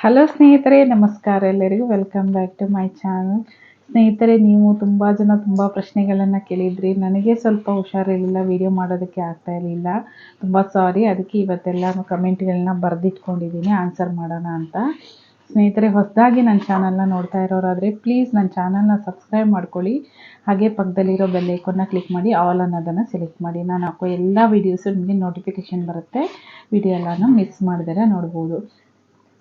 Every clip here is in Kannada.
ಹಲೋ ಸ್ನೇಹಿತರೆ, ನಮಸ್ಕಾರ ಎಲ್ಲರಿಗೂ. Welcome back to my channel ಸ್ನೇಹಿತರೆ, ನೀವು ತುಂಬ ಜನ ತುಂಬ ಪ್ರಶ್ನೆಗಳನ್ನು ಕೇಳಿದ್ರಿ. ನನಗೆ ಸ್ವಲ್ಪ ಹುಷಾರಿರಲಿಲ್ಲ ವಿಡಿಯೋ ಮಾಡೋದಕ್ಕೆ ಆಗ್ತಾ ಇರಲಿಲ್ಲ. ತುಂಬ ಸಾರಿ ಅದಕ್ಕೆ ಇವತ್ತೆಲ್ಲ ಕಮೆಂಟ್ಗಳನ್ನ ಬರೆದಿಟ್ಕೊಂಡಿದ್ದೀನಿ ಆನ್ಸರ್ ಮಾಡೋಣ ಅಂತ. ಸ್ನೇಹಿತರೆ, ಹೊಸದಾಗಿ ನನ್ನ ಚಾನಲ್ನ ನೋಡ್ತಾ ಇರೋರಾದರೆ ಪ್ಲೀಸ್ ನನ್ನ ಚಾನಲ್ನ ಸಬ್ಸ್ಕ್ರೈಬ್ ಮಾಡ್ಕೊಳ್ಳಿ. ಹಾಗೆ ಪಕ್ಕದಲ್ಲಿರೋ ಬೆಲ್ ಐಕನ್ನ ಕ್ಲಿಕ್ ಮಾಡಿ ಆಲ್ ಅನ್ನೋದನ್ನು ಸೆಲೆಕ್ಟ್ ಮಾಡಿ. ನಾನು ಹಾಕೋ ಎಲ್ಲ ವೀಡಿಯೋಸು ನಿಮಗೆ ನೋಟಿಫಿಕೇಷನ್ ಬರುತ್ತೆ. ವಿಡಿಯೋ ಎಲ್ಲನೂ ಮಿಸ್ ಮಾಡಿದರೆ ನೋಡ್ಬೋದು.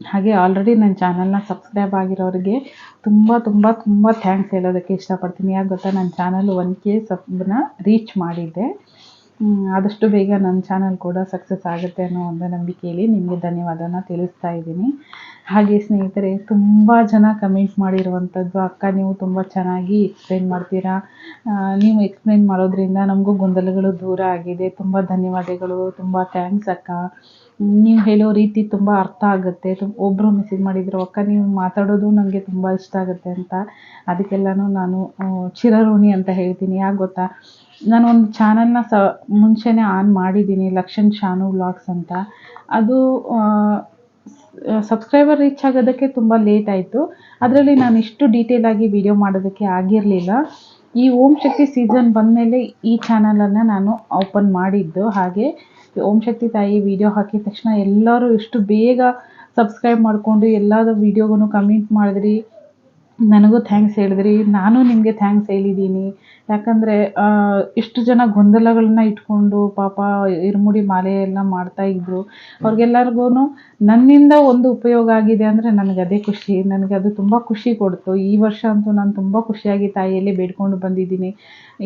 ಹಾಗೆ ಆಲ್ರೆಡಿ ನನ್ನ ಚಾನಲ್ನ ಸಬ್ಸ್ಕ್ರೈಬ್ ಆಗಿರೋರಿಗೆ ತುಂಬ ತುಂಬ ತುಂಬ ಥ್ಯಾಂಕ್ಸ್ ಹೇಳೋದಕ್ಕೆ ಇಷ್ಟಪಡ್ತೀನಿ. ಯಾಕೆ ಗೊತ್ತಾ? ನನ್ನ ಚಾನಲ್ ಒನ್ ಕೆ ಸಬ್ನ ರೀಚ್ ಮಾಡಿದ್ದೆ ಆದಷ್ಟು ಬೇಗ ನನ್ನ ಚಾನಲ್ ಕೂಡ ಸಕ್ಸಸ್ ಆಗುತ್ತೆ ಅನ್ನೋ ಒಂದು ನಂಬಿಕೆಯಲ್ಲಿ ನಿಮಗೆ ಧನ್ಯವಾದನ ತಿಳಿಸ್ತಾ ಇದ್ದೀನಿ. ಹಾಗೆ ಸ್ನೇಹಿತರೆ, ತುಂಬ ಜನ ಕಮೆಂಟ್ ಮಾಡಿರುವಂಥದ್ದು ಅಕ್ಕ, ನೀವು ತುಂಬ ಚೆನ್ನಾಗಿ ಎಕ್ಸ್ಪ್ಲೇನ್ ಮಾಡ್ತೀರಾ? ನೀವು ಎಕ್ಸ್ಪ್ಲೇನ್ ಮಾಡೋದ್ರಿಂದ ನಮಗೂ ಗೊಂದಲಗಳು ದೂರ ಆಗಿದೆ. ತುಂಬ ಧನ್ಯವಾದಗಳು. ತುಂಬ ಥ್ಯಾಂಕ್ಸ್ ಅಕ್ಕ. ನೀವು ಹೇಳೋ ರೀತಿ ತುಂಬ ಅರ್ಥ ಆಗುತ್ತೆ. ಒಬ್ಬರು ಮೆಸೇಜ್ ಮಾಡಿದ್ರು, ಅಕ್ಕ, ನೀವು ಮಾತಾಡೋದು ನನಗೆ ತುಂಬ ಇಷ್ಟ ಆಗುತ್ತೆ ಅಂತ. ಅದಕ್ಕೆಲ್ಲನೂ ನಾನು ಚಿರಋಣಿ ಅಂತ ಹೇಳ್ತೀನಿ. ಯಾಕೆ ಗೊತ್ತಾ? ನಾನು ಒಂದು ಚಾನಲ್ನ ಸ, ಮುಂಚೆನೇ ಆನ್ ಮಾಡಿದ್ದೀನಿ ಲಕ್ಷಣ್ ಶಾನು ವ್ಲಾಗ್ಸ್ ಅಂತ. ಅದು ಸಬ್ಸ್ಕ್ರೈಬರ್ ರೀಚ್ ಆಗೋದಕ್ಕೆ ತುಂಬ ಲೇಟ್ ಆಯಿತು. ಅದರಲ್ಲಿ ನಾನು ಇಷ್ಟು ಡೀಟೇಲ್ ಆಗಿ ವಿಡಿಯೋ ಮಾಡೋದಕ್ಕೆ ಆಗಿರಲಿಲ್ಲ. ಈ ಓಂ ಶಕ್ತಿ ಸೀಸನ್ ಬಂದಮೇಲೆ ಈ ಚಾನಲನ್ನು ನಾನು ಓಪನ್ ಮಾಡಿದ್ದು. ಹಾಗೆ ಓಂ ಶಕ್ತಿ ತಾಯಿ ವಿಡಿಯೋ ಹಾಕಿದ ತಕ್ಷಣ ಎಲ್ಲರೂ ಎಷ್ಟು ಬೇಗ ಸಬ್ಸ್ಕ್ರೈಬ್ ಮಾಡಿಕೊಂಡು ಎಲ್ಲಾದ ವಿಡಿಯೋಗೂ ಕಮೆಂಟ್ ಮಾಡಿದ್ರಿ. ನನಗೂ ಥ್ಯಾಂಕ್ಸ್ ಹೇಳಿದ್ರಿ. ನಾನು ನಿಮಗೆ ಥ್ಯಾಂಕ್ಸ್ ಹೇಳಿದ್ದೀನಿ. ಯಾಕಂದರೆ ಇಷ್ಟು ಜನ ಗೊಂದಲಗಳನ್ನ ಇಟ್ಕೊಂಡು ಪಾಪ ಇರುಮುಡಿ ಮಾಲೆ ಎಲ್ಲ ಮಾಡ್ತಾ ಇದ್ರು. ಅವ್ರಿಗೆಲ್ಲರಿಗೂ ನನ್ನಿಂದ ಒಂದು ಉಪಯೋಗ ಆಗಿದೆ ಅಂದರೆ ನನಗೆ ಅದೇ ಖುಷಿ. ನನಗೆ ಅದು ತುಂಬ ಖುಷಿ ಕೊಡ್ತು. ಈ ವರ್ಷ ಅಂತೂ ನಾನು ತುಂಬ ಖುಷಿಯಾಗಿ ತಾಯಿಯಲ್ಲಿ ಬೇಡ್ಕೊಂಡು ಬಂದಿದ್ದೀನಿ.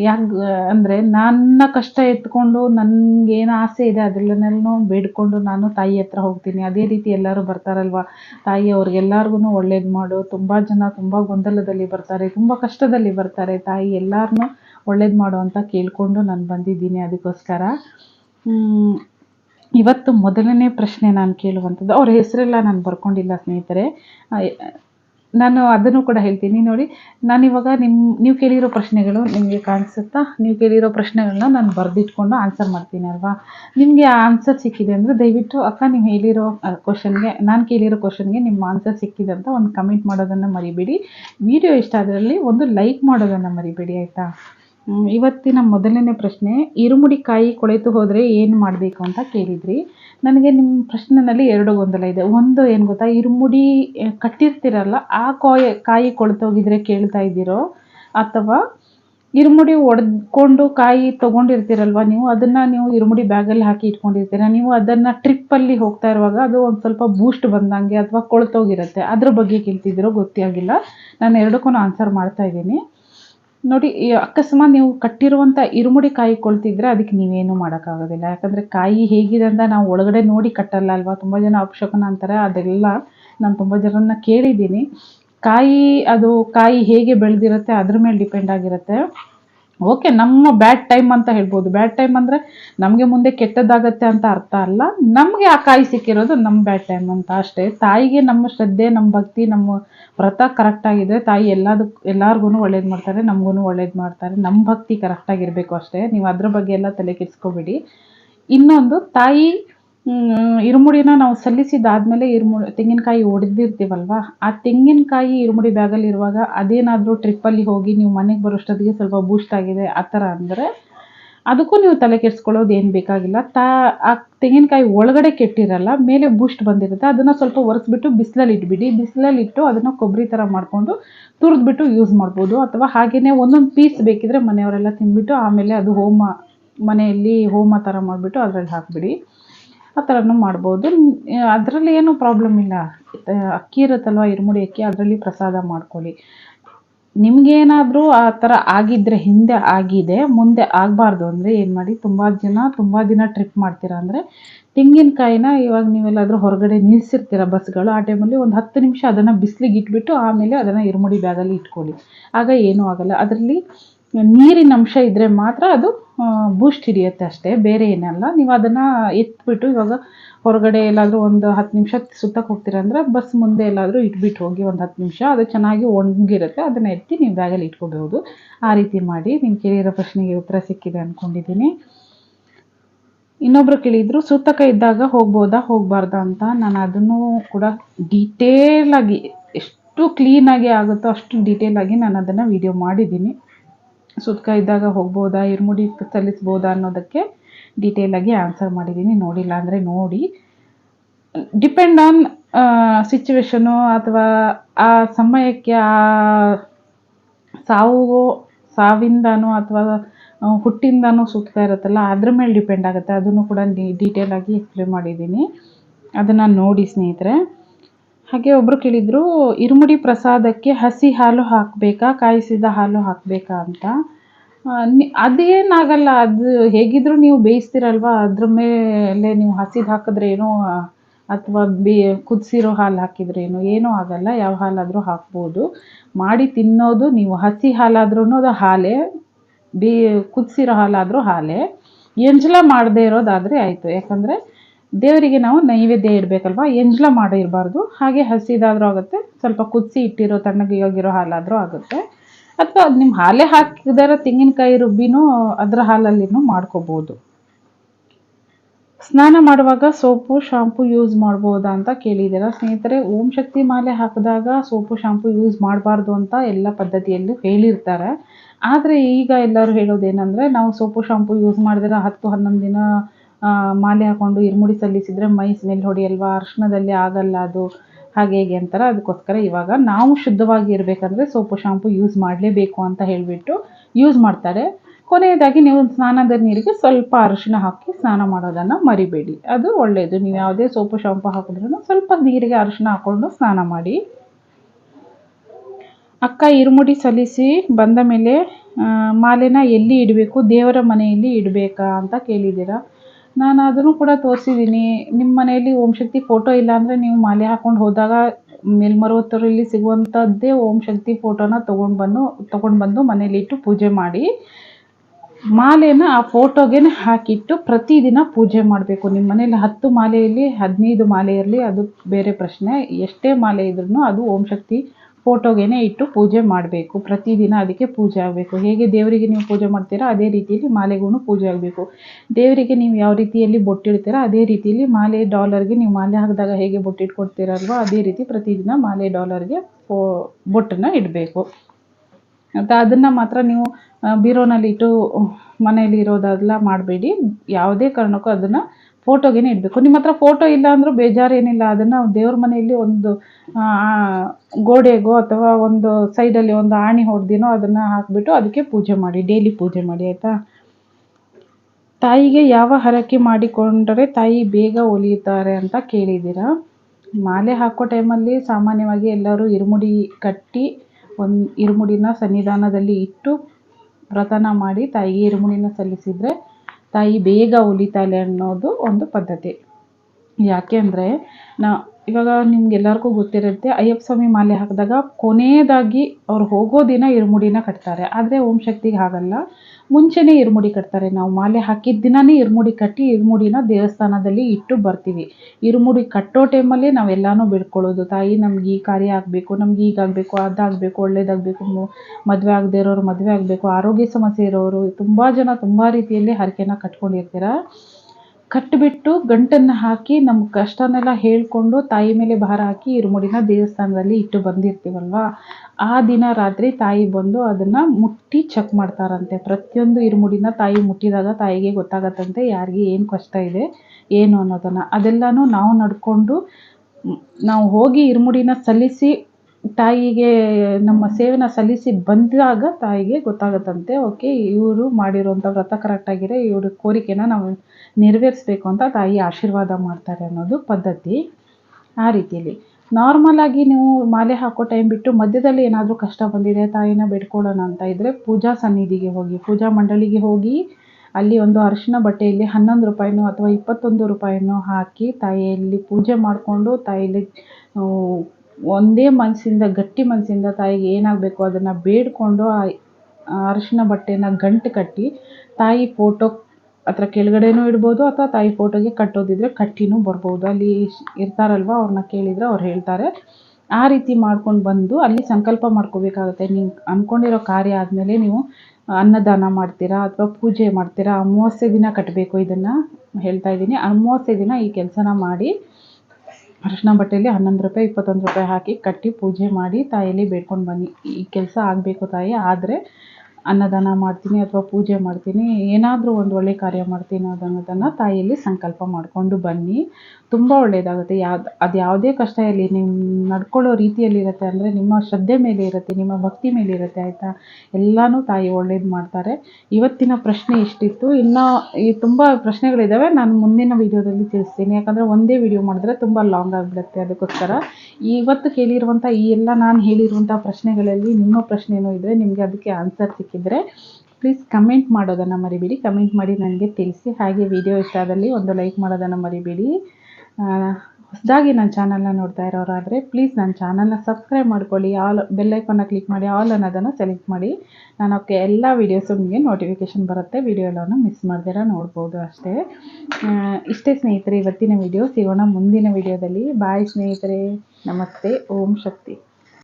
ಯಾಕೆ, ಅಂದರೆ ನನ್ನ ಕಷ್ಟ ಎತ್ಕೊಂಡು ನನಗೇನು ಆಸೆ ಇದೆ ಅದೆಲ್ಲನೂ ಬೇಡ್ಕೊಂಡು ನಾನು ತಾಯಿ ಹತ್ರ ಹೋಗ್ತೀನಿ. ಅದೇ ರೀತಿ ಎಲ್ಲರೂ ಬರ್ತಾರಲ್ವ? ತಾಯಿ ಅವ್ರಿಗೆಲ್ಲರಿಗೂ ಒಳ್ಳೇದು ಮಾಡು. ತುಂಬ ಜನ ತುಂಬ ಗೊಂದಲದಲ್ಲಿ ಬರ್ತಾರೆ, ತುಂಬ ಕಷ್ಟದಲ್ಲಿ ಬರ್ತಾರೆ. ತಾಯಿ ಎಲ್ಲರನ್ನೂ ಒಳ್ಳೇದು ಮಾಡು ಅಂತ ಕೇಳಿಕೊಂಡು ನಾನು ಬಂದಿದ್ದೀನಿ ಅದಕ್ಕೋಸ್ಕರ. ಇವತ್ತು ಮೊದಲನೇ ಪ್ರಶ್ನೆ ನಾನು ಕೇಳುವಂಥದ್ದು. ಅವ್ರ ಹೆಸರೆಲ್ಲ ನಾನು ಬರ್ಕೊಂಡಿಲ್ಲ ಸ್ನೇಹಿತರೆ. ನಾನು ಅದನ್ನು ಕೂಡ ಹೇಳ್ತೀನಿ. ನೋಡಿ ನಾನಿವಾಗ ನಿಮ್ಮ ನೀವು ಕೇಳಿರೋ ಪ್ರಶ್ನೆಗಳು ನಿಮಗೆ ಕಾಣಿಸುತ್ತಾ? ನೀವು ಕೇಳಿರೋ ಪ್ರಶ್ನೆಗಳನ್ನ ನಾನು ಬರೆದಿಟ್ಕೊಂಡು ಆನ್ಸರ್ ಮಾಡ್ತೀನಿ ಅಲ್ವಾ? ನಿಮಗೆ ಆನ್ಸರ್ ಸಿಕ್ಕಿದೆ ಅಂದರೆ ದಯವಿಟ್ಟು ಅಕ್ಕ, ನೀವು ಹೇಳಿರೋ ಕ್ವಶನ್ಗೆ ನಾನು ಕೇಳಿರೋ ಕ್ವಶನ್ಗೆ ನಿಮ್ಮ ಆನ್ಸರ್ ಸಿಕ್ಕಿದೆ ಅಂತ ಒಂದು ಕಮೆಂಟ್ ಮಾಡೋದನ್ನು ಮರಿಬೇಡಿ. ವಿಡಿಯೋ ಇಷ್ಟ ಆದರಲ್ಲಿ ಒಂದು ಲೈಕ್ ಮಾಡೋದನ್ನು ಮರಿಬೇಡಿ, ಆಯಿತಾ? ಇವತ್ತಿನ ಮೊದಲನೇ ಪ್ರಶ್ನೆ ಇರುಮುಡಿ ಕಾಯಿ ಕೊಳೆತು ಹೋದರೆ ಏನು ಮಾಡಬೇಕು ಅಂತ ಕೇಳಿದ್ರಿ? ನನಗೆ ನಿಮ್ಮ ಪ್ರಶ್ನೆನಲ್ಲಿ ಎರಡು ಗೊಂದಲ ಇದೆ. ಒಂದು ಏನು ಗೊತ್ತಾ, ಇರುಮುಡಿ ಕಟ್ಟಿರ್ತಿರಲ್ಲ, ಆ ಕಾಯಿ ಕಾಯಿ ಕೊಳೆತೋಗಿದ್ರೆ ಕೇಳ್ತಾ ಇದ್ದೀರೋ? ಅಥವಾ ಇರುಮುಡಿ ಒಡೆದ್ಕೊಂಡು ಕಾಯಿ ತೊಗೊಂಡಿರ್ತೀರಲ್ವ ನೀವು? ಅದನ್ನು ನೀವು ಇರುಮುಡಿ ಬ್ಯಾಗಲ್ಲಿ ಹಾಕಿ ಇಟ್ಕೊಂಡಿರ್ತೀರ? ನೀವು ಅದನ್ನು ಟ್ರಿಪ್ಪಲ್ಲಿ ಹೋಗ್ತಾ ಇರುವಾಗ ಅದು ಒಂದು ಸ್ವಲ್ಪ ಬೂಸ್ಟ್ ಬಂದಂಗೆ ಅಥವಾ ಕೊಳ್ತೋಗಿರುತ್ತೆ. ಅದ್ರ ಬಗ್ಗೆ ಕೇಳ್ತಿದ್ದೀರೋ ಗೊತ್ತಾಗಿಲ್ಲ ನಾನು ಎರಡಕ್ಕೂ ಆನ್ಸರ್ ಮಾಡ್ತಾ ಇದ್ದೀನಿ. ನೋಡಿ ಅಕಸ್ಮಾತ್ ನೀವು ಕಟ್ಟಿರುವಂಥ ಇರುಮುಡಿ ಕಾಯಿ ಕೊಳ್ತಿದ್ರೆ ಅದಕ್ಕೆ ನೀವೇನು ಮಾಡೋಕ್ಕಾಗೋದಿಲ್ಲ. ಯಾಕಂದರೆ ಕಾಯಿ ಹೇಗಿದೆ ಅಂತ ನಾವು ಒಳಗಡೆ ನೋಡಿ ಕಟ್ಟಲ್ಲ ಅಲ್ವಾ? ತುಂಬ ಜನ ಅಪಶಕನ ಅಂತಾರೆ. ಅದೆಲ್ಲ ನಾನು ತುಂಬ ಜನರನ್ನ ಕೇಳಿದ್ದೀನಿ. ಕಾಯಿ, ಅದು ಕಾಯಿ ಹೇಗೆ ಬೆಳೆದಿರುತ್ತೆ ಅದ್ರ ಮೇಲೆ ಡಿಪೆಂಡ್ ಆಗಿರುತ್ತೆ. ಓಕೆ ನಮ್ಮ ಬ್ಯಾಡ್ ಟೈಮ್ ಅಂತ ಹೇಳ್ಬೋದು. ಬ್ಯಾಡ್ ಟೈಮ್ ಅಂದರೆ ನಮಗೆ ಮುಂದೆ ಕೆಟ್ಟದ್ದಾಗತ್ತೆ ಅಂತ ಅರ್ಥ ಅಲ್ಲ. ನಮಗೆ ಆ ಕಾಯಿ ಸಿಕ್ಕಿರೋದು ನಮ್ಮ ಬ್ಯಾಡ್ ಟೈಮ್ ಅಂತ ಅಷ್ಟೇ. ತಾಯಿಗೆ ನಮ್ಮ ಶ್ರದ್ಧೆ, ನಮ್ಮ ಭಕ್ತಿ, ನಮ್ಮ ವ್ರತ ಕರೆಕ್ಟಾಗಿದೆ ತಾಯಿ ಎಲ್ಲದಕ್ಕೂ ಎಲ್ಲರಿಗೂ ಒಳ್ಳೇದು ಮಾಡ್ತಾರೆ ನಮಗೂ ಒಳ್ಳೇದು ಮಾಡ್ತಾರೆ. ನಮ್ಮ ಭಕ್ತಿ ಕರೆಕ್ಟಾಗಿರಬೇಕು ಅಷ್ಟೇ. ನೀವು ಅದ್ರ ಬಗ್ಗೆ ಎಲ್ಲ ತಲೆ ಕೆಡಿಸ್ಕೋಬೇಡಿ. ಇನ್ನೊಂದು, ತಾಯಿ ಇರುಮುಡಿನ ನಾವು ಸಲ್ಲಿಸಿದಾದ್ಮೇಲೆ ಇರುಮುಡಿ ತೆಂಗಿನಕಾಯಿ ಹೊಡೆದಿರ್ತೀವಲ್ವ ಆ ತೆಂಗಿನಕಾಯಿ ಇರುಮುಡಿ ಬ್ಯಾಗಲ್ಲಿ ಇರುವಾಗ ಅದೇನಾದರೂ ಟ್ರಿಪ್ಪಲ್ಲಿ ಹೋಗಿ ನೀವು ಮನೆಗೆ ಬರೋಷ್ಟೊತ್ತಿಗೆ ಸ್ವಲ್ಪ ಬೂಸ್ಟ್ ಆಗಿದೆ, ಆ ಥರ ಅಂದರೆ ಅದಕ್ಕೂ ನೀವು ತಲೆ ಕೆಡಿಸ್ಕೊಳ್ಳೋದು ಏನು ಬೇಕಾಗಿಲ್ಲ. ತಾ, ಆ ತೆಂಗಿನಕಾಯಿ ಒಳಗಡೆ ಕೆಟ್ಟಿರಲ್ಲ, ಮೇಲೆ ಬೂಸ್ಟ್ ಬಂದಿರುತ್ತೆ. ಅದನ್ನು ಸ್ವಲ್ಪ ಒರೆಸ್ಬಿಟ್ಟು ಬಿಸಿಲಲ್ಲಿ ಇಟ್ಬಿಡಿ. ಬಿಸಿಲಲ್ಲಿ ಇಟ್ಟು ಅದನ್ನು ಕೊಬ್ಬರಿ ಥರ ಮಾಡಿಕೊಂಡು ತುರಿದ್ಬಿಟ್ಟು ಯೂಸ್ ಮಾಡ್ಬೋದು. ಅಥವಾ ಹಾಗೆಯೇ ಒಂದೊಂದು ಪೀಸ್ ಬೇಕಿದ್ರೆ ಮನೆಯವರೆಲ್ಲ ತಿಂದ್ಬಿಟ್ಟು ಆಮೇಲೆ ಅದು ಹೋಮ, ಮನೆಯಲ್ಲಿ ಹೋಮ ಥರ ಮಾಡಿಬಿಟ್ಟು ಅದರಲ್ಲಿ ಹಾಕಿಬಿಡಿ. ಆ ಥರನೂ ಮಾಡ್ಬೋದು. ಅದರಲ್ಲಿ ಏನೂ ಪ್ರಾಬ್ಲಮ್ ಇಲ್ಲ. ಅಕ್ಕಿ ಇರುತ್ತಲ್ವ, ಇರುಮುಡಿ ಅಕ್ಕಿ, ಅದರಲ್ಲಿ ಪ್ರಸಾದ ಮಾಡ್ಕೊಳ್ಳಿ. ನಿಮಗೇನಾದರೂ ಆ ಥರ ಆಗಿದ್ದರೆ ಹಿಂದೆ ಆಗಿದೆ, ಮುಂದೆ ಆಗಬಾರ್ದು ಅಂದರೆ ಏನು ಮಾಡಿ, ತುಂಬ ಜನ, ತುಂಬ ದಿನ ಟ್ರಿಪ್ ಮಾಡ್ತೀರಾ ಅಂದರೆ, ತೆಂಗಿನಕಾಯಿನ ಇವಾಗ ನೀವೆಲ್ಲಾದರೂ ಹೊರಗಡೆ ನಿಲ್ಲಿಸಿರ್ತೀರ ಬಸ್ಗಳು, ಆ ಟೈಮಲ್ಲಿ ಒಂದು ಹತ್ತು ನಿಮಿಷ ಅದನ್ನು ಬಿಸಿಲಿಗೆ ಇಟ್ಬಿಟ್ಟು ಆಮೇಲೆ ಅದನ್ನು ಇರುಮುಡಿ ಬ್ಯಾಗಲ್ಲಿ ಇಟ್ಕೊಳ್ಳಿ. ಆಗ ಏನೂ ಆಗಲ್ಲ. ಅದರಲ್ಲಿ ನೀರಿನ ಅಂಶ ಇದ್ದರೆ ಮಾತ್ರ ಅದು ಬೂಸ್ಟ್ ಹಿಡಿಯುತ್ತೆ ಅಷ್ಟೇ, ಬೇರೆ ಏನಲ್ಲ ನೀವು ಅದನ್ನು ಎತ್ಬಿಟ್ಟು ಇವಾಗ ಹೊರಗಡೆ ಎಲ್ಲಾದರೂ ಒಂದು ಹತ್ತು ನಿಮಿಷ ಸುತ್ತಕ್ಕೆ ಹೋಗ್ತೀರ ಅಂದರೆ ಬಸ್ ಮುಂದೆ ಎಲ್ಲಾದರೂ ಇಟ್ಬಿಟ್ಟು ಹೋಗಿ ಒಂದು ಹತ್ತು ನಿಮಿಷ, ಅದು ಚೆನ್ನಾಗಿ ಒಣಗಿರುತ್ತೆ, ಅದನ್ನು ಎತ್ತಿ ನೀವು ಬ್ಯಾಗಲ್ಲಿ ಇಟ್ಕೋಬಹುದು. ಆ ರೀತಿ ಮಾಡಿ ನಿಮ್ಮ ಕೇಳಿರೋ ಪ್ರಶ್ನೆಗೆ ಉತ್ತರ ಸಿಕ್ಕಿದೆ ಅಂದ್ಕೊಂಡಿದ್ದೀನಿ ಇನ್ನೊಬ್ರು ಕೇಳಿದ್ರು ಸುತ್ತಕ ಇದ್ದಾಗ ಹೋಗ್ಬೋದಾ, ಹೋಗಬಾರ್ದಾ ಅಂತ. ನಾನು ಅದನ್ನು ಕೂಡ ಡೀಟೇಲ್ ಆಗಿ, ಎಷ್ಟು ಕ್ಲೀನಾಗಿ ಆಗುತ್ತೋ ಅಷ್ಟು ಡೀಟೇಲ್ ಆಗಿ ನಾನು ಅದನ್ನು ವಿಡಿಯೋ ಮಾಡಿದ್ದೀನಿ. ಸೂತಕ ಇದ್ದಾಗ ಹೋಗ್ಬೋದಾ, ಇರ್ಮುಡಿ ಸಲ್ಲಿಸ್ಬೋದಾ ಅನ್ನೋದಕ್ಕೆ ಡೀಟೇಲಾಗಿ ಆನ್ಸರ್ ಮಾಡಿದ್ದೀನಿ ನೋಡಿಲ್ಲ ಅಂದರೆ ನೋಡಿ. ಡಿಪೆಂಡ್ ಆನ್ ಸಿಚುವೇಶನು ಅಥವಾ ಆ ಸಮಯಕ್ಕೆ ಆ ಸಾವು, ಸಾವಿಂದನೋ ಅಥವಾ ಹುಟ್ಟಿಂದನೂ ಸುತ್ತ ಇರುತ್ತಲ್ಲ, ಅದ್ರ ಮೇಲೆ ಡಿಪೆಂಡ್ ಆಗುತ್ತೆ. ಅದನ್ನು ಕೂಡ ಡೀಟೇಲಾಗಿ ಎಕ್ಸ್ಪ್ಲೇನ್ ಮಾಡಿದ್ದೀನಿ ಅದನ್ನು ನೋಡಿ ಸ್ನೇಹಿತರೆ. ಹಾಗೆ ಒಬ್ರು ಕೇಳಿದರು, ಇರುಮುಡಿ ಪ್ರಸಾದಕ್ಕೆ ಹಸಿ ಹಾಲು ಹಾಕಬೇಕಾ? ಕಾಯಿಸಿದ ಹಾಲು ಹಾಕಬೇಕಾ ಅಂತ. ಅದೇನಾಗಲ್ಲ ಅದು ಹೇಗಿದ್ರು ನೀವು ಬೇಯಿಸ್ತೀರಲ್ವ? ಅದ್ರ ಮೇಲೆ ನೀವು ಹಸಿದು ಹಾಕಿದ್ರೆ ಏನೋ ಅಥವಾ ಬೇ, ಕುದಿಸಿರೋ ಹಾಲು ಹಾಕಿದ್ರೇನು, ಏನೂ ಆಗಲ್ಲ, ಯಾವ ಹಾಲಾದರೂ ಹಾಕ್ಬೋದು. ಮಾಡಿ ತಿನ್ನೋದು ನೀವು ಹಸಿ ಹಾಲಾದ್ರೂ ಅದು ಹಾಲೇ, ಬೇ, ಕುದಿಸಿರೋ ಹಾಲಾದರೂ ಹಾಲೇ. ಎಂಜಲ ಮಾಡದೇ ಇರೋದಾದರೆ ಆಯಿತು. ಯಾಕಂದರೆ ದೇವರಿಗೆ ನಾವು ನೈವೇದ್ಯ ಇಡಬೇಕಲ್ವಾ? ಎಂಜಲ ಮಾಡಿರಬಾರ್ದು ಹಾಗೆ ಹಸಿದಾದರೂ ಆಗುತ್ತೆ, ಸ್ವಲ್ಪ ಕುದಿಸಿ ಇಟ್ಟಿರೋ ತಣ್ಣಗೆ ಹೋಗಿರೋ ಹಾಲಾದರೂ ಆಗುತ್ತೆ. ಅಥವಾ ನಿಮ್ಮ ಹಾಲೇ ಹಾಕಿದಾರ ತೆಂಗಿನಕಾಯಿ ರುಬ್ಬಿನೂ ಅದರ ಹಾಲಲ್ಲಿನೂ ಮಾಡ್ಕೋಬೋದು. ಸ್ನಾನ ಮಾಡುವಾಗ ಸೋಪು, ಶಾಂಪು ಯೂಸ್ ಮಾಡ್ಬೋದಾ ಅಂತ ಕೇಳಿದ್ದೀರ? ಸ್ನೇಹಿತರೆ, ಓಂ ಶಕ್ತಿ ಮಾಲೆ ಹಾಕಿದಾಗ ಸೋಪು, ಶಾಂಪು ಯೂಸ್ ಮಾಡಬಾರ್ದು ಅಂತ ಎಲ್ಲ ಪದ್ಧತಿಯಲ್ಲೂ ಹೇಳಿರ್ತಾರೆ. ಆದರೆ ಈಗ ಎಲ್ಲರೂ ಹೇಳೋದೇನೆಂದರೆ, ನಾವು ಸೋಪು, ಶಾಂಪು ಯೂಸ್ ಮಾಡಿದ್ರೆ ಹತ್ತು, ಹನ್ನೊಂದು ದಿನ ಮಾಲೆ ಹಾಕ್ಕೊಂಡು ಇರುಮುಡಿ ಸಲ್ಲಿಸಿದರೆ ಮೈ ಸ್ಮೆಲ್ ಹೊಡಿಯಲ್ವಾ ಅರ್ಶಿಣದಲ್ಲಿ ಆಗಲ್ಲ ಅದು. ಹಾಗೆ ಹೇಗೆ ಅಂತಾರೆ. ಅದಕ್ಕೋಸ್ಕರ ಇವಾಗ ನಾವು ಶುದ್ಧವಾಗಿ ಇರಬೇಕಂದ್ರೆ ಸೋಪು, ಶಾಂಪು ಯೂಸ್ ಮಾಡಲೇಬೇಕು ಅಂತ ಹೇಳಿಬಿಟ್ಟು ಯೂಸ್ ಮಾಡ್ತಾರೆ. ಕೊನೆಯದಾಗಿ ನೀವು ಸ್ನಾನದ ನೀರಿಗೆ ಸ್ವಲ್ಪ ಅರಶಿನ ಹಾಕಿ ಸ್ನಾನ ಮಾಡೋದನ್ನು ಮರಿಬೇಡಿ. ಅದು ಒಳ್ಳೆಯದು ನೀವು ಯಾವುದೇ ಸೋಪು, ಶಾಂಪು ಹಾಕಿದ್ರೂ ಸ್ವಲ್ಪ ನೀರಿಗೆ ಅರಿಶಿಣ ಹಾಕ್ಕೊಂಡು ಸ್ನಾನ ಮಾಡಿ. ಅಕ್ಕ ಇರುಮುಡಿ ಸಲ್ಲಿಸಿ ಬಂದ ಮೇಲೆ ಮಾಲೆನ ಎಲ್ಲಿ ಇಡಬೇಕು? ದೇವರ ಮನೆಯಲ್ಲಿ ಇಡಬೇಕಾ ಅಂತ ಕೇಳಿದ್ದೀರಾ? ನಾನು ಅದನ್ನು ಕೂಡ ತೋರಿಸಿದ್ದೀನಿ ನಿಮ್ಮ ಮನೆಯಲ್ಲಿ ಓಂ ಶಕ್ತಿ ಫೋಟೋ ಇಲ್ಲ ಅಂದರೆ ನೀವು ಮಾಲೆ ಹಾಕ್ಕೊಂಡು ಹೋದಾಗ ಮೇಲ್ಮರವತ್ತರಲ್ಲಿ ಸಿಗುವಂಥದ್ದೇ ಓಂ ಶಕ್ತಿ ಫೋಟೋನ ತೊಗೊಂಡು ಬಂದು ತೊಗೊಂಡು ಬಂದು ಮನೇಲಿ ಇಟ್ಟು ಪೂಜೆ ಮಾಡಿ. ಮಾಲೆನ ಆ ಫೋಟೋಗೆ ಹಾಕಿಟ್ಟು ಪ್ರತಿದಿನ ಪೂಜೆ ಮಾಡಬೇಕು. ನಿಮ್ಮ ಮನೇಲಿ ಹತ್ತು ಮಾಲೆಯಲ್ಲಿ ಹದಿನೈದು ಮಾಲೆ ಇರಲಿ, ಅದು ಬೇರೆ ಪ್ರಶ್ನೆ. ಎಷ್ಟೇ ಮಾಲೆ ಇದ್ರೂ ಅದು ಓಂ ಶಕ್ತಿ ಫೋಟೋಗೆನೆ ಇಟ್ಟು ಪೂಜೆ ಮಾಡಬೇಕು. ಪ್ರತಿದಿನ ಅದಕ್ಕೆ ಪೂಜೆ ಆಗಬೇಕು. ಹೇಗೆ ದೇವರಿಗೆ ನೀವು ಪೂಜೆ ಮಾಡ್ತೀರಾ ಅದೇ ರೀತಿಯಲ್ಲಿ ಮಾಲೆಗೂ ಪೂಜೆ ಆಗಬೇಕು. ದೇವರಿಗೆ ನೀವು ಯಾವ ರೀತಿಯಲ್ಲಿ ಬೊಟ್ಟಿಡ್ತೀರಾ ಅದೇ ರೀತಿಯಲ್ಲಿ ಮಾಲೆ ಡಾಲರ್ಗೆ ನೀವು ಮಾಲೆ ಹಾಕಿದಾಗ ಹೇಗೆ ಬೊಟ್ಟಿಟ್ಕೊಡ್ತೀರಲ್ವ ಅದೇ ರೀತಿ ಪ್ರತಿದಿನ ಮಾಲೆ ಡಾಲರ್ಗೆ ಫೋ, ಬೊಟ್ಟನ್ನು ಇಡಬೇಕು. ಮತ್ತು ಅದನ್ನು ಮಾತ್ರ ನೀವು ಬೀರೋನಲ್ಲಿಟ್ಟು ಮನೆಯಲ್ಲಿ ಮಾಡಬೇಡಿ. ಯಾವುದೇ ಕಾರಣಕ್ಕೂ ಅದನ್ನು ಫೋಟೋಗೇನೆ ಇಡಬೇಕು. ನಿಮ್ಮ ಹತ್ರ ಫೋಟೋ ಇಲ್ಲ ಅಂದರೂ ಬೇಜಾರೇನಿಲ್ಲ. ಅದನ್ನು ದೇವ್ರ ಮನೆಯಲ್ಲಿ ಒಂದು ಗೋಡೆಗೋ ಅಥವಾ ಒಂದು ಸೈಡಲ್ಲಿ ಒಂದು ಆಣಿ ಹೊಡೆದಿನೋ ಅದನ್ನು ಹಾಕಿಬಿಟ್ಟು ಅದಕ್ಕೆ ಪೂಜೆ ಮಾಡಿ, ಡೈಲಿ ಪೂಜೆ ಮಾಡಿ, ಆಯಿತಾ? ತಾಯಿಗೆ ಯಾವ ಹರಕೆ ಮಾಡಿಕೊಂಡರೆ ತಾಯಿ ಬೇಗ ಒಲಿಯುತ್ತಾರೆ ಅಂತ ಕೇಳಿದ್ದೀರಾ? ಮಾಲೆ ಹಾಕೋ ಟೈಮಲ್ಲಿ ಸಾಮಾನ್ಯವಾಗಿ ಎಲ್ಲರೂ ಇರುಮುಡಿ ಕಟ್ಟಿ ಒಂದು ಇರುಮುಡಿನ ಸನ್ನಿಧಾನದಲ್ಲಿ ಇಟ್ಟು ವ್ರತನ ಮಾಡಿ ತಾಯಿಗೆ ಇರುಮುಡಿನ ಸಲ್ಲಿಸಿದರೆ ತಾಯಿ ಬೇಗ ಹೊಲಿತಾಳೆ ಅನ್ನೋದು ಒಂದು ಪದ್ಧತಿ. ಯಾಕೆ ಅಂದರೆ ನಾ ಇವಾಗ ನಿಮ್ಗೆಲ್ಲರಿಗೂ ಗೊತ್ತಿರುತ್ತೆ ಅಯ್ಯಪ್ಪ ಸ್ವಾಮಿ ಮಾಲೆ ಹಾಕಿದಾಗ ಕೊನೆಯದಾಗಿ ಅವ್ರು ಹೋಗೋ ದಿನ ಇರುಮುಡಿನ ಕಟ್ತಾರೆ. ಆದರೆ ಓಂ ಶಕ್ತಿಗೆ ಹಾಗಲ್ಲ. ಮುಂಚೆನೇ ಇರುಮುಡಿ ಕಟ್ತಾರೆ. ನಾವು ಮಾಲೆ ಹಾಕಿದ ದಿನನೇ ಇರುಮುಡಿ ಕಟ್ಟಿ ಇರುಮುಡಿನ ದೇವಸ್ಥಾನದಲ್ಲಿ ಇಟ್ಟು ಬರ್ತೀವಿ. ಇರುಮುಡಿ ಕಟ್ಟೋ ಟೈಮಲ್ಲಿ ನಾವೆಲ್ಲನೂ ಬಿಡ್ಕೊಳ್ಳೋದು. ತಾಯಿ ನಮ್ಗೆ ಈ ಕಾರ್ಯ ಆಗಬೇಕು, ನಮ್ಗೆ ಈಗಾಗಬೇಕು ಅದಾಗಬೇಕು, ಒಳ್ಳೇದಾಗಬೇಕು ಮದುವೆ ಆಗದೆ ಇರೋರು ಮದುವೆ ಆಗಬೇಕು, ಆರೋಗ್ಯ ಸಮಸ್ಯೆ ಇರೋರು, ತುಂಬ ಜನ ತುಂಬ ರೀತಿಯಲ್ಲಿ ಹರಕೆನ ಕಟ್ಕೊಂಡಿರ್ತೀರ? ಕಟ್ಟಿಬಿಟ್ಟು ಗಂಟನ್ನು ಹಾಕಿ ನಮ್ಮ ಕಷ್ಟನೆಲ್ಲ ಹೇಳ್ಕೊಂಡು ತಾಯಿ ಮೇಲೆ ಭಾರ ಹಾಕಿ ಇರುಮುಡಿನ ದೇವಸ್ಥಾನದಲ್ಲಿ ಇಟ್ಟು ಬಂದಿರ್ತೀವಲ್ವ? ಆ ದಿನ ರಾತ್ರಿ ತಾಯಿ ಬಂದು ಅದನ್ನು ಮುಟ್ಟಿ ಚೆಕ್ ಮಾಡ್ತಾರಂತೆ. ಪ್ರತಿಯೊಂದು ಇರುಮುಡಿನ ತಾಯಿ ಮುಟ್ಟಿದಾಗ ತಾಯಿಗೆ ಗೊತ್ತಾಗತ್ತಂತೆ ಯಾರಿಗೆ ಏನು ಕಷ್ಟ ಇದೆ, ಏನು ಅನ್ನೋದನ್ನು. ಅದೆಲ್ಲನೂ ನಾವು ನಡ್ಕೊಂಡು, ನಾವು ಹೋಗಿ ಇರುಮುಡಿನ ಸಲ್ಲಿಸಿ ತಾಯಿಗೆ ನಮ್ಮ ಸೇವೆನ ಸಲ್ಲಿಸಿ ಬಂದಾಗ ತಾಯಿಗೆ ಗೊತ್ತಾಗುತ್ತಂತೆ ಓಕೆ ಇವರು ಮಾಡಿರುವಂಥ ವ್ರತ ಕರೆಕ್ಟಾಗಿದೆ ಇವ್ರ ಕೋರಿಕೆನ ನಾವು ನೆರವೇರಿಸ್ಬೇಕು ಅಂತ ತಾಯಿ ಆಶೀರ್ವಾದ ಮಾಡ್ತಾರೆ ಅನ್ನೋದು ಪದ್ಧತಿ ಆ ರೀತಿಯಲ್ಲಿ. ನಾರ್ಮಲ್ ಆಗಿ ನೀವು ಮಾಲೆ ಹಾಕೋ ಟೈಮ್ ಬಿಟ್ಟು ಮಧ್ಯದಲ್ಲಿ ಏನಾದರೂ ಕಷ್ಟ ಬಂದಿದೆ ತಾಯಿನ ಬೇಡ್ಕೊಳ್ಳೋಣ ಅಂತ ಇದ್ದರೆ ಪೂಜಾ ಸನ್ನಿಧಿಗೆ ಹೋಗಿ ಪೂಜಾ ಮಂಡಳಿಗೆ ಹೋಗಿ ಅಲ್ಲಿ ಒಂದು ಅರಿಶಿನ ಬಟ್ಟೆಯಲ್ಲಿ ಹನ್ನೊಂದು ರೂಪಾಯಿನೋ ಅಥವಾ ಇಪ್ಪತ್ತೊಂದು ರೂಪಾಯಿನೋ ಹಾಕಿ ತಾಯಿಯಲ್ಲಿ ಪೂಜೆ ಮಾಡಿಕೊಂಡು ತಾಯಿಲಿ ಆ, ಒಂದೇ ಮನಸ್ಸಿಂದ, ಗಟ್ಟಿ ಮನಸ್ಸಿಂದ ತಾಯಿಗೆ ಏನಾಗಬೇಕು ಅದನ್ನು ಬೇಡಿಕೊಂಡು ಆ ಅರಶಿನ ಬಟ್ಟೆನ ಗಂಟು ಕಟ್ಟಿ ತಾಯಿ ಫೋಟೋ ಹತ್ರ ಕೆಳಗಡೆನೂ ಇಡ್ಬೋದು ಅಥವಾ ತಾಯಿ ಫೋಟೋಗೆ ಕಟ್ಟೋದಿದ್ರೆ ಕಟ್ಟಿನೂ ಬರ್ಬೋದು. ಅಲ್ಲಿ ಇರ್ತಾರಲ್ವ ಅವ್ರನ್ನ ಕೇಳಿದರೆ ಅವ್ರು ಹೇಳ್ತಾರೆ. ಆ ರೀತಿ ಮಾಡ್ಕೊಂಡು ಬಂದು ಅಲ್ಲಿ ಸಂಕಲ್ಪ ಮಾಡ್ಕೋಬೇಕಾಗುತ್ತೆ. ನೀವು ಅಂದ್ಕೊಂಡಿರೋ ಕಾರ್ಯ ಆದಮೇಲೆ ನೀವು ಅನ್ನದಾನ ಮಾಡ್ತೀರಾ ಅಥವಾ ಪೂಜೆ ಮಾಡ್ತೀರಾ, ಅಮಾವಾಸ್ಯೆ ದಿನ ಕಟ್ಟಬೇಕು ಇದನ್ನು ಹೇಳ್ತಾ ಇದ್ದೀನಿ. ಅಮಾವಾಸ್ಯೆ ದಿನ ಈ ಕೆಲಸನ ಮಾಡಿ ಅರಿಶಿನ ಬಟ್ಟೆಯಲ್ಲಿ ಹನ್ನೊಂದು ರೂಪಾಯಿ, ಇಪ್ಪತ್ತೊಂದು ರೂಪಾಯಿ ಹಾಕಿ ಕಟ್ಟಿ ಪೂಜೆ ಮಾಡಿ ತಾಯಿಯಲ್ಲಿ ಬೇಡ್ಕೊಂಡು ಬನ್ನಿ. ಈ ಕೆಲಸ ಆಗಬೇಕು ತಾಯಿ, ಆದರೆ ಅನ್ನದಾನ ಮಾಡ್ತೀನಿ ಅಥವಾ ಪೂಜೆ ಮಾಡ್ತೀನಿ, ಏನಾದರೂ ಒಂದು ಒಳ್ಳೆ ಕಾರ್ಯ ಮಾಡ್ತೀನಿ ಅನ್ನೋದನ್ನು ತಾಯಿಯಲ್ಲಿ ಸಂಕಲ್ಪ ಮಾಡಿಕೊಂಡು ಬನ್ನಿ. ತುಂಬ ಒಳ್ಳೆಯದಾಗುತ್ತೆ ಯಾವ್ದು, ಅದು ಯಾವುದೇ ಕಷ್ಟ ಇರಲಿ ನಿಮ್ಮ ನಡ್ಕೊಳ್ಳೋ ರೀತಿಯಲ್ಲಿರುತ್ತೆ ಅಂದರೆ ನಿಮ್ಮ ಶ್ರದ್ಧೆ ಮೇಲೆ ಇರುತ್ತೆ, ನಿಮ್ಮ ಭಕ್ತಿ ಮೇಲೆ ಇರುತ್ತೆ, ಆಯಿತಾ? ಎಲ್ಲನೂ ತಾಯಿ ಒಳ್ಳೇದು ಮಾಡ್ತಾರೆ. ಇವತ್ತಿನ ಪ್ರಶ್ನೆ ಇಷ್ಟಿತ್ತು. ಇನ್ನು ಈ ತುಂಬ ಪ್ರಶ್ನೆಗಳಿದ್ದಾವೆ ನಾನು ಮುಂದಿನ ವೀಡಿಯೋದಲ್ಲಿ ತಿಳಿಸ್ತೀನಿ. ಯಾಕಂದರೆ ಒಂದೇ ವಿಡಿಯೋ ಮಾಡಿದ್ರೆ ತುಂಬ ಲಾಂಗ್ ಆಗಿಬಿಡುತ್ತೆ ಅದಕ್ಕೋಸ್ಕರ. ಇವತ್ತು ಕೇಳಿರುವಂಥ ಈ ಎಲ್ಲ ನಾನು ಹೇಳಿರುವಂಥ ಪ್ರಶ್ನೆಗಳಲ್ಲಿ ನಿಮ್ಮ ಪ್ರಶ್ನೆಯೂ ಇದ್ದರೆ ನಿಮಗೆ ಅದಕ್ಕೆ ಆನ್ಸರ್ ಸಿಕ್ಕಿದರೆ ಪ್ಲೀಸ್ ಕಮೆಂಟ್ ಮಾಡೋದನ್ನು ಮರಿಬೇಡಿ. ಕಮೆಂಟ್ ಮಾಡಿ ನನಗೆ ತಿಳಿಸಿ. ಹಾಗೆ ವಿಡಿಯೋ ಇಷ್ಟ ಆದಲ್ಲಿ ಒಂದು ಲೈಕ್ ಮಾಡೋದನ್ನು ಮರಿಬೇಡಿ. ಹೊಸದಾಗಿ ನನ್ನ ಚಾನಲ್ನ ನೋಡ್ತಾ ಇರೋರಾದರೆ ಪ್ಲೀಸ್ ನನ್ನ ಚಾನಲ್ನ ಸಬ್ಸ್ಕ್ರೈಬ್ ಮಾಡ್ಕೊಳ್ಳಿ. ಆಲ್ ಬೆಲ್ಲೈಕನ್ನ ಕ್ಲಿಕ್ ಮಾಡಿ ಆಲ್ ಅನ್ನೋದನ್ನು ಸೆಲೆಕ್ಟ್ ಮಾಡಿ. ನಾನು ಅವಕ್ಕೆ ಎಲ್ಲ ವೀಡಿಯೋಸು ನಿಮಗೆ ನೋಟಿಫಿಕೇಷನ್ ಬರುತ್ತೆ. ವಿಡಿಯೋ ಎಲ್ಲವನ್ನು ಮಿಸ್ ಮಾಡ್ದಿರ ನೋಡ್ಬೋದು ಅಷ್ಟೇ. ಇಷ್ಟೇ ಸ್ನೇಹಿತರೆ, ಇವತ್ತಿನ ವಿಡಿಯೋ ಸಿಗೋಣ ಮುಂದಿನ ವಿಡಿಯೋದಲ್ಲಿ ಬಾಯ್ ಸ್ನೇಹಿತರೆ. ನಮಸ್ತೆ. ಓಂ ಶಕ್ತಿ.